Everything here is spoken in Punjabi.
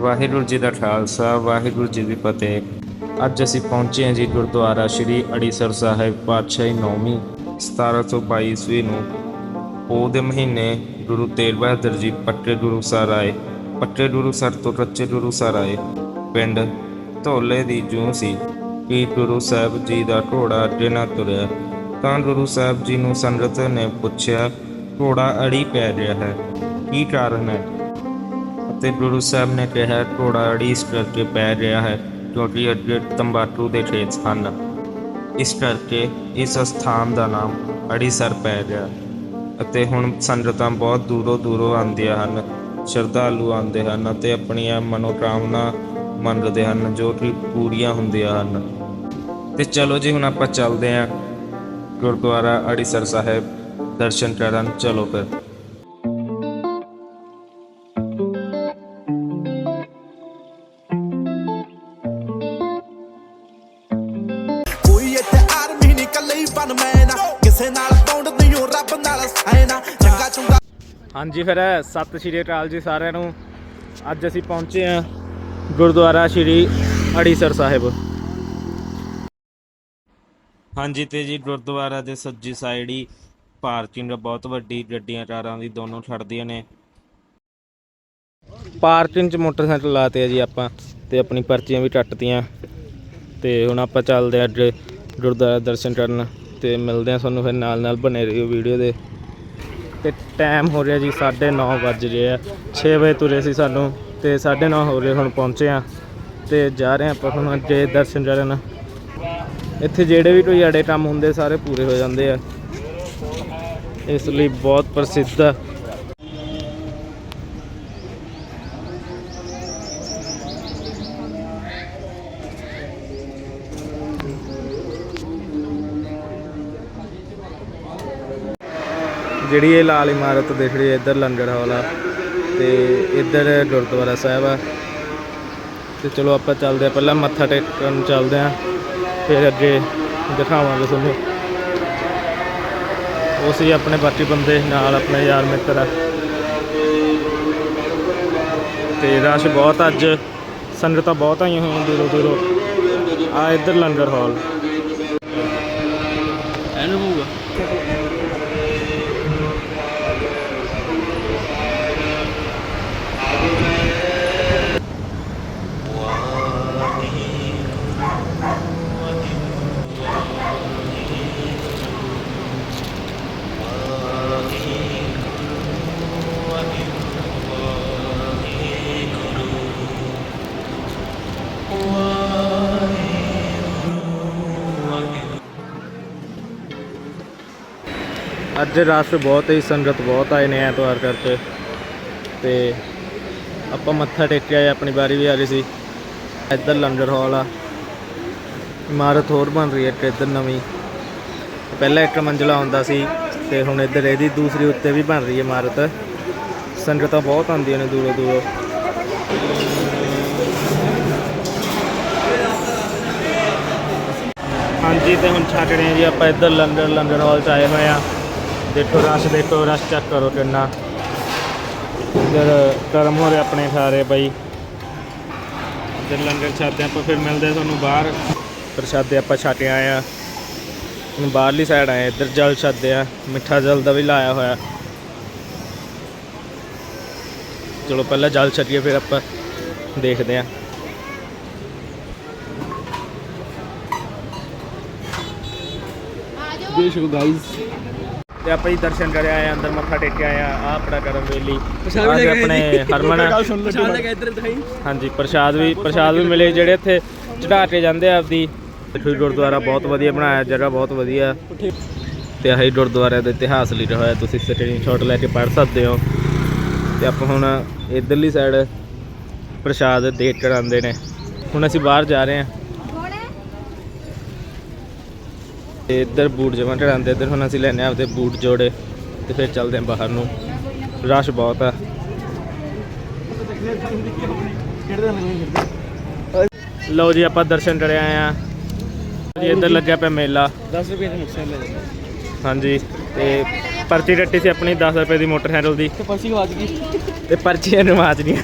ਵਾਹਿਗੁਰੂ ਜੀ ਦਾ ਖਾਲਸਾ, ਵਾਹਿਗੁਰੂ ਜੀ ਦੀ ਫਤਿਹ। ਅੱਜ ਅਸੀਂ ਪਹੁੰਚੇ ਹਾਂ ਜੀ ਗੁਰਦੁਆਰਾ ਸ਼੍ਰੀ ਅੜੀਸਰ ਸਾਹਿਬ ਪਾਤਸ਼ਾਹੀ ਨੌਵੀਂ 1722 ਈਸਵੀ ਨੂੰ। ਪੋਹ ਦੇ ਮਹੀਨੇ ਗੁਰੂ ਤੇਗ ਬਹਾਦਰ ਜੀ ਪੱਟੇ ਗੁਰੂ ਸਰ ਆਏ, ਪੱਟੇ ਗੁਰੂ ਸਰ ਤੋਂ ਕੱਚੇ ਗੁਰੂ ਸਰ ਆਏ। ਪਿੰਡ ਧੌਲੇ ਦੀ ਜੂੰ ਸੀ ਕਿ ਗੁਰੂ ਸਾਹਿਬ ਜੀ ਦਾ ਘੋੜਾ ਅੱਗੇ ਨਾ ਤੁਰਿਆ, ਤਾਂ ਗੁਰੂ ਸਾਹਿਬ ਜੀ ਨੂੰ ਸੰਗਤ ਨੇ ਪੁੱਛਿਆ, ਘੋੜਾ ਅੜੀ ਪੈ ਰਿਹਾ ਹੈ, ਕੀ ਕਾਰਨ ਹੈ? ਅਤੇ ਗੁਰੂ ਸਾਹਿਬ ਨੇ ਕਿਹਾ, ਘੋੜਾ ਅੜੀ ਇਸ ਕਰਕੇ ਪੈ ਰਿਹਾ ਹੈ, ਕਿਉਂਕਿ ਅੱਗੇ ਤੰਬਾਕੂ ਦੇ ਖੇਤ ਹਨ। ਇਸ ਕਰਕੇ ਇਸ ਸਥਾਨ ਦਾ ਨਾਮ ਅੜੀਸਰ ਪੈ ਗਿਆ ਅਤੇ ਹੁਣ ਸੰਗਤਾਂ ਬਹੁਤ ਦੂਰੋਂ ਦੂਰੋਂ ਆਉਂਦੀਆਂ ਹਨ, ਸ਼ਰਧਾਲੂ ਆਉਂਦੇ ਹਨ ਅਤੇ ਆਪਣੀਆਂ ਮਨੋਕਾਮਨਾ ਮੰਗਦੇ ਹਨ ਜੋ ਕਿ ਪੂਰੀਆਂ ਹੁੰਦੀਆਂ ਹਨ। ਤੇ ਚਲੋ ਜੀ, ਹੁਣ ਆਪਾਂ ਚੱਲਦੇ ਹਾਂ ਗੁਰਦੁਆਰਾ ਅੜੀਸਰ ਸਾਹਿਬ, ਦਰਸ਼ਨ ਕਰਨ। ਚਲੋ ਫਿਰ। ਕਿਸੇ ਨਾਲ ਕੌਂਡ ਨਹੀਂ ਹੋ ਰੱਬ ਨਾਲ ਸੈਨਾ ਚੰਗਾ ਚੁੰਗਾ। ਹਾਂਜੀ ਫਿਰ ਸਤਿ ਸ਼੍ਰੀ ਅਕਾਲ ਜੀ ਸਾਰਿਆਂ ਨੂੰ। ਅੱਜ ਅਸੀਂ ਪਹੁੰਚੇ ਹਾਂ ਗੁਰਦੁਆਰਾ ਸ਼੍ਰੀ ਅੜੀਸਰ ਸਾਹਿਬ। ਹਾਂਜੀ ਤੇ ਜੀ ਗੁਰਦੁਆਰਾ ਦੇ ਸੱਜੀ ਸਾਈਡ ਹੀ ਪਾਰਕਿੰਗ ਬਹੁਤ ਵੱਡੀ ਗੱਡੀਆਂ ਕਾਰਾਂ ਦੀ ਦੋਨੋਂ ਛੱਡਦੀਆਂ ਨੇ। ਪਾਰਕਿੰਗ 'ਚ ਮੋਟਰਸਾਈਕਲ ਲਾਤੇ ਆ ਜੀ ਆਪਾਂ ਤੇ ਆਪਣੀ ਪਰਚੀਆਂ ਵੀ ਕੱਟਤੀਆਂ ਤੇ ਹੁਣ ਆਪਾਂ ਚੱਲਦੇ ਆ ਅੱਗੇ ਗੁਰਦੁਆਰਾ ਦਰਸ਼ਨ ਕਰਨ। ਤੇ ਮਿਲਦੇ ਆ ਤੁਹਾਨੂੰ ਫਿਰ ਨਾਲ ਨਾਲ ਬਣੇ ਰਹੋ ਵੀਡੀਓ ਦੇ। ਤੇ ਟਾਈਮ ਹੋ ਰਿਹਾ ਜੀ 9:30 ਵੱਜ ਰਹੇ ਆ। 6 ਵਜੇ ਤੁਰੇ ਸੀ ਸਾਨੂੰ ਤੇ 9:30 ਹੋ ਰਹੇ, ਹੁਣ ਪਹੁੰਚੇ ਆ ਤੇ ਜਾ ਰਹੇ ਆ ਆਪਾਂ ਹੁਣ ਅੱਗੇ ਦਰਸ਼ਨ ਕਰਨ। ਇੱਥੇ ਜਿਹੜੇ ਵੀ ਕੋਈ ਅੜੇ ਕੰਮ ਹੁੰਦੇ, ਸਾਰੇ ਪੂਰੇ ਹੋ ਜਾਂਦੇ ਆ। ਇਸ ਲਈ ਬਹੁਤ ਪ੍ਰਸਿੱਧ ਜਿਹੜੀ ਇਹ ਲਾਲ ਇਮਾਰਤ ਦਿਖ ਰਹੀ ਹੈ, ਇੱਧਰ ਲੰਗਰ ਹਾਲ ਆ ਤੇ ਇੱਧਰ ਗੁਰਦੁਆਰਾ ਸਾਹਿਬ ਆ। ਤੇ ਚਲੋ ਆਪਾਂ ਚੱਲਦੇ ਆ ਪਹਿਲਾਂ ਮੱਥਾ ਟੇਕਣ ਚੱਲਦੇ ਆ ਫਿਰ ਅੱਗੇ ਦਿਖਾਵਾਂਗੇ ਤੁਹਾਨੂੰ। ਉਹ ਸੀ ਆਪਣੇ ਬਾਕੀ ਬੰਦੇ, ਨਾਲ ਆਪਣੇ ਯਾਰ ਮਿੱਤਰ ਆ। ਤੇ ਰਸ਼ ਬਹੁਤ ਅੱਜ, ਸੰਗਤਾਂ ਬਹੁਤ ਆਈਆਂ ਹੋਈਆਂ ਦੂਰੋਂ ਦੂਰੋਂ ਆ ਇੱਧਰ ਲੰਗਰ ਹਾਲ। ਅੱਜ ਰਸ਼ ਬਹੁਤ ਹੀ ਸੰਗਤ ਬਹੁਤ ਆਏ ਨੇ ਐਤਵਾਰ ਕਰਕੇ। ਤੇ ਆਪਾਂ ਮੱਥਾ ਟੇਕਿਆ ਆਪਣੀ ਵਾਰੀ ਵੀ ਆ ਰਹੀ ਸੀ। ਇੱਧਰ ਲੰਗਰ ਹਾਲ ਆ। ਇਮਾਰਤ ਹੋਰ ਬਣ ਰਹੀ ਹੈ ਇੱਕ, ਇੱਧਰ ਨਵੀਂ। ਪਹਿਲਾਂ ਇੱਕ ਮੰਜ਼ਲਾ ਹੁੰਦਾ ਸੀ ਤੇ ਹੁਣ ਇੱਧਰ ਇਹਦੀ ਦੂਸਰੀ ਉੱਤੇ ਵੀ ਬਣ ਰਹੀ ਹੈ ਇਮਾਰਤ। ਸੰਗਤਾਂ ਬਹੁਤ ਆਉਂਦੀਆਂ ਨੇ ਦੂਰੋਂ ਦੂਰੋਂ। ਹਾਂਜੀ, ਤੇ ਹੁਣ ਛੱਡ ਰਹੇ ਹਾਂ ਜੀ, ਆਪਾਂ ਇੱਧਰ ਲੰਗਰ ਲੰਗਰ ਹਾਲ ਚ ਆਏ ਹੋਏ ਆ ਦੇਖੋ ਰਸ਼ ਦੇਖੋ ਰਸ਼ ਚੈੱਕ ਕਰੋ ਕਿੰਨਾ। ਇੱਧਰ ਕਰਮ ਹੋ ਰਿਹਾ ਆਪਣੇ ਸਾਰੇ ਬਾਈ। ਇੱਧਰ ਲੰਗਰ ਛਾਤੇ ਆਪਾਂ ਫਿਰ ਮਿਲਦੇ ਤੁਹਾਨੂੰ ਬਾਹਰ। ਪ੍ਰਸ਼ਾਦੇ ਆਪਾਂ ਛੱਡ ਆਏ ਆ ਹੁਣ ਬਾਹਰਲੀ ਸਾਈਡ ਆਏ ਇੱਧਰ ਜਲ ਛੱਡੇ ਆ, ਮਿੱਠਾ ਜਲ ਦਾ ਵੀ ਲਾਇਆ ਹੋਇਆ। ਚਲੋ ਪਹਿਲਾਂ ਜਲ ਛੱਡੀਏ, ਫਿਰ ਆਪਾਂ ਦੇਖਦੇ ਆ ਦੇਖੋ ਗਾਇਸ ਤੇ ਆਪਾਂ ਹੀ ਦਰਸ਼ਨ ਕਰਿਆ ਆਏ ਅੰਦਰ ਮੱਥਾ ਟੇਕਿਆ ਆਇਆ ਆ ਆਪਣਾ ਕਰਮ ਵੇਲੀ ਲੈ ਕੇ ਆਪਣੇ। ਹਰਮਨ ਪਛਾਣ ਲੱਗਾ ਇੱਧਰ ਦਿਖਾਈ। ਹਾਂਜੀ ਪ੍ਰਸ਼ਾਦ ਵੀ ਪ੍ਰਸ਼ਾਦ ਵੀ ਮਿਲੇ ਜਿਹੜੇ ਇੱਥੇ ਚੜਾ ਕੇ ਜਾਂਦੇ ਆ ਆਪਦੀ। ਜੀ ਗੁਰਦੁਆਰਾ ਬਹੁਤ ਵਧੀਆ ਬਣਾਇਆ ਜਗ੍ਹਾ ਬਹੁਤ ਵਧੀਆ। ਤੇ ਆਹੀ ਗੁਰਦੁਆਰੇ ਦਾ ਇਤਿਹਾਸ ਲਿਖਿਆ ਹੋਇਆ ਤੁਸੀਂ ਸਕਰੀਨਸ਼ਾਟ ਲੈ ਕੇ ਪੜ੍ਹ ਸਕਦੇ ਹੋ। ਤੇ ਆਪਾਂ ਹੁਣ ਇਧਰਲੀ ਸਾਈਡ ਪ੍ਰਸ਼ਾਦ ਦੇਖ ਕਰ ਆਉਂਦੇ ਨੇ। ਹੁਣ ਅਸੀਂ ਬਾਹਰ ਜਾ ਰਹੇ ਹਾਂ। ਤੇ ਇੱਧਰ ਬੂਟ ਜਮਾ ਚੜਾਉਂਦੇ ਇੱਧਰ ਹੁਣ ਅਸੀਂ ਲੈਣੇ ਆਪਦੇ ਬੂਟ ਜੋੜੇ ਤੇ ਫਿਰ ਚੱਲਦੇ ਹਾਂ ਬਾਹਰ ਨੂੰ। ਰਸ਼ ਬਹੁਤ ਆ। ਲਓ ਜੀ ਆਪਾਂ ਦਰਸ਼ਨ ਕਰ ਆਏ ਆ ਜੀ ਇੱਧਰ ਲੱਗਿਆ ਪਿਆ ਮੇਲਾ। 10 ਰੁਪਏ ਦੇ ਮੋਟਰਸਾਈਕਲ ਲੈ ਹਾਂਜੀ ਤੇ ਪਰਚੀ ਕੱਟੀ ਸੀ ਆਪਣੀ 10 ਰੁਪਏ ਦੀ ਮੋਟਰਸਾਈਕਲ ਦੀ। ਤੇ ਪਰਚੀ ਗਵਾਚ ਗਈ ਤੇ ਪਰਚੀਆਂ ਨਵਾਜ ਦੀਆਂ